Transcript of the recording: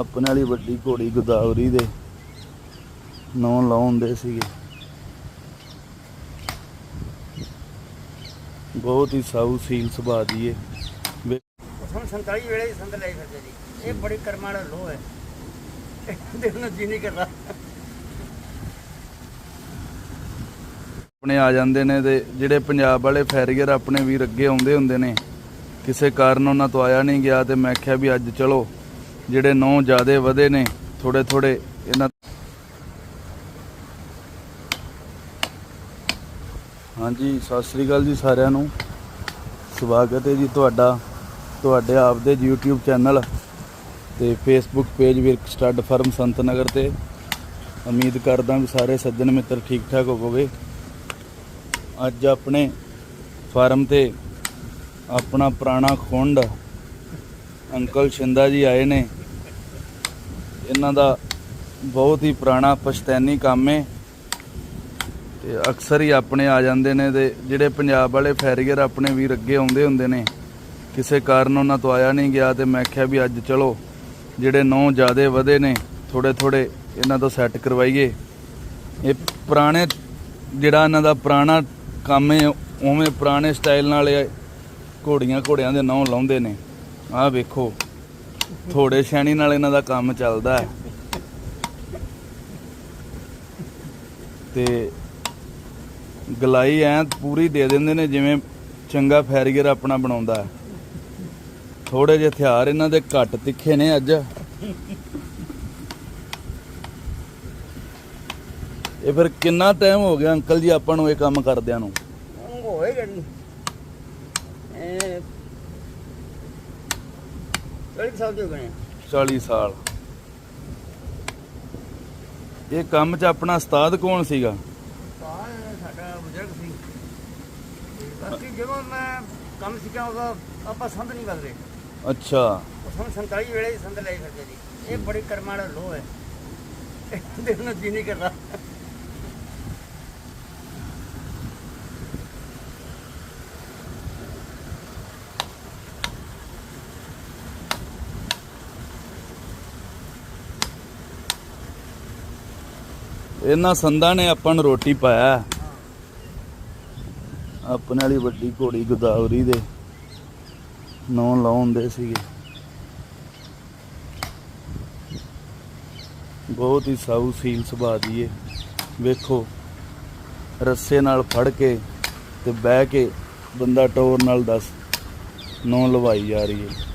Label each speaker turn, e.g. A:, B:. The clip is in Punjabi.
A: ਆਪਣੇ ਵਾਲੀ ਵੱਡੀ ਘੋੜੀ ਗੋਦਾਵਰੀ ਦੇ ਨਾਂ ਲਾਉਂਦੇ ਸੀਗੇ। ਬਹੁਤ ਹੀ ਸਾਊ ਸੀਲ ਸੁਭਾਅ ਦੀ ਏ
B: ਹੁਣ 47 ਵੇਲੇ ਹੀ ਸੰਦ ਲਈ ਫਿਰਦੇ ਜੀ। ਇਹ ਬੜੀ ਕਰਮਾਂ ਵਾਲਾ ਲੋਹ ਹੈ। ਦੇਖਣ ਨੂੰ ਜੀ ਨਹੀਂ ਕਰਦਾ।
A: ਆਪਣੇ ਆ ਜਾਂਦੇ ਨੇ ਤੇ ਜਿਹੜੇ ਪੰਜਾਬ ਵਾਲੇ ਫੈਰੀਅਰ ਆਪਣੇ ਵੀਰ ਅੱਗੇ ਆਉਂਦੇ ਹੁੰਦੇ ਨੇ ਕਿਸੇ ਕਾਰਨ ਉਹਨਾਂ ਤੋਂ ਆਇਆ ਨਹੀਂ ਗਿਆ ਤੇ ਮੈਂ ਕਿਹਾ ਵੀ ਅੱਜ ਚਲੋ ਜਿਹੜੇ ਨੌ ਜਿਆਦੇ ਵਧੇ ਨੇ ਥੋੜੇ ਥੋੜੇ ਇਹਨਾਂ ਹਾਂਜੀ, ਸਤਿ ਸ੍ਰੀ ਅਕਾਲ ਜੀ ਸਾਰਿਆਂ ਨੂੰ। ਸਵਾਗਤ ਹੈ ਜੀ ਤੁਹਾਡਾ, ਤੁਹਾਡੇ ਆਪਦੇ YouTube ਚੈਨਲ ਤੇ Facebook page Virk stud farm Sant Nagar ਤੇ। ਉਮੀਦ ਕਰਦਾ ਵੀ ਸਾਰੇ ਸੱਜਣ ਮਿੱਤਰ ਠੀਕ ਠਾਕ ਹੋਵੋਗੇ। ਅੱਜ ਆਪਣੇ ਫਾਰਮ ਤੇ ਆਪਣਾ ਪੁਰਾਣਾ ਖੁੰਡ ਅੰਕਲ ਸ਼ਿੰਦਾ ਜੀ ਆਏ ਨੇ। ਇਹਨਾਂ ਦਾ ਬਹੁਤ ਹੀ ਪੁਰਾਣਾ ਪਛਤੈਨੀ ਕੰਮ ਹੈ ਤੇ ਅਕਸਰ ਹੀ ਆਪਣੇ ਆ ਜਾਂਦੇ ਨੇ ਤੇ ਜਿਹੜੇ ਪੰਜਾਬ ਵਾਲੇ ਫੈਰੀਅਰ ਆਪਣੇ ਵੀਰ ਅੱਗੇ ਆਉਂਦੇ ਹੁੰਦੇ ਨੇ, ਕਿਸੇ ਕਾਰਨ ਉਹਨਾਂ ਤੋਂ ਆਇਆ ਨਹੀਂ ਗਿਆ ਤੇ ਮੈਂ ਕਿਹਾ ਵੀ ਅੱਜ ਚਲੋ, ਜਿਹੜੇ ਨੌ ਜਿਆਦੇ ਵਧੇ ਨੇ ਥੋੜੇ ਥੋੜੇ ਇਹਨਾਂ ਤੋਂ ਸੈੱਟ ਕਰਵਾਈਏ। ਇਹ ਪੁਰਾਣੇ, ਜਿਹੜਾ ਇਹਨਾਂ ਦਾ ਪੁਰਾਣਾ ਕੰਮ ਹੈ ਉਵੇਂ ਪੁਰਾਣੇ ਸਟਾਈਲ ਨਾਲ ਇਹ ਘੋੜੀਆਂ ਘੋੜਿਆਂ ਦੇ ਨਾਂ ਲਾਉਂਦੇ ਨੇ। ਆਹ ਵੇਖੋ, ਥੋੜੇ ਸ਼ੈਣੀ ਨਾਲ ਇਹਨਾਂ ਦਾ ਕੰਮ ਚੱਲਦਾ ਹੈ। ਤੇ ਗਲਾਈ ਐ ਪੂਰੀ ਦੇ ਦਿੰਦੇ ਨੇ, ਜਿਵੇਂ ਚੰਗਾ ਫੈਰੀਅਰ ਆਪਣਾ ਬਣਾਉਂਦਾ ਹੈ। ਥੋੜੇ ਜਿਹੇ ਹਥਿਆਰ ਇਹਨਾਂ ਦੇ ਘੱਟ ਤਿੱਖੇ ਨੇ ਅੱਜ। ਇਹ ਫਿਰ ਕਿੰਨਾ ਟਾਈਮ ਹੋ ਗਿਆ ਅੰਕਲ ਜੀ ਆਪਾਂ ਨੂੰ ਇਹ ਕੰਮ ਕਰਦਿਆਂ ਨੂੰ?
B: ਉਹ ਹੋਏਗਾ 40 ਸਾਲ ਦੇ ਹੋ ਗਏ
A: 40 ਸਾਲ। ਇਹ ਕੰਮ 'ਚ ਆਪਣਾ ਉਸਤਾਦ ਕੌਣ ਸੀਗਾ?
B: ਸਾਡਾ ਬਜ਼ੁਰਗ ਸੀ। ਬਾਕੀ ਜਦੋਂ ਮੈਂ ਕੰਮ ਸਿੱਖਿਆ ਉਹਦਾ ਆਪਾਂ ਸੰਦ ਨਹੀਂ ਬਦਲੇ
A: ਅੱਛਾ।
B: ਹੁਣ 47 ਵੇਲੇ ਹੀ ਸੰਦ ਲਈ ਫਿਰਦੇ ਜੀ ਇਹ ਬੜੀ ਕਰਮਾਂ ਵਾਲਾ ਲੋਹ ਹੈ। ਦੇਖਣ ਨੂੰ ਜੀ ਨਹੀਂ ਕਰਦਾ।
A: ਇਹਨਾਂ ਸੰਦਾਂ ਨੇ ਆਪਾਂ ਨੂੰ ਰੋਟੀ ਪਾਇਆ। ਆਪਣੇ ਵਾਲੀ ਵੱਡੀ ਘੋੜੀ ਗੋਦਾਵਰੀ ਦੇ ਨੌ ਲਾਉਂਦੇ ਸੀਗੇ। ਬਹੁਤ ਹੀ ਸਾਊ ਸੀਲ ਸੁਭਾਅ ਦੀ ਏ ਵੇਖੋ, ਰੱਸੇ ਨਾਲ ਫੜ ਕੇ ਤੇ ਬਹਿ ਕੇ ਬੰਦਾ ਟੋਰ ਨਾਲ ਦੱਸ ਨੌ ਲਵਾਈ ਜਾ ਰਹੀ ਹੈ।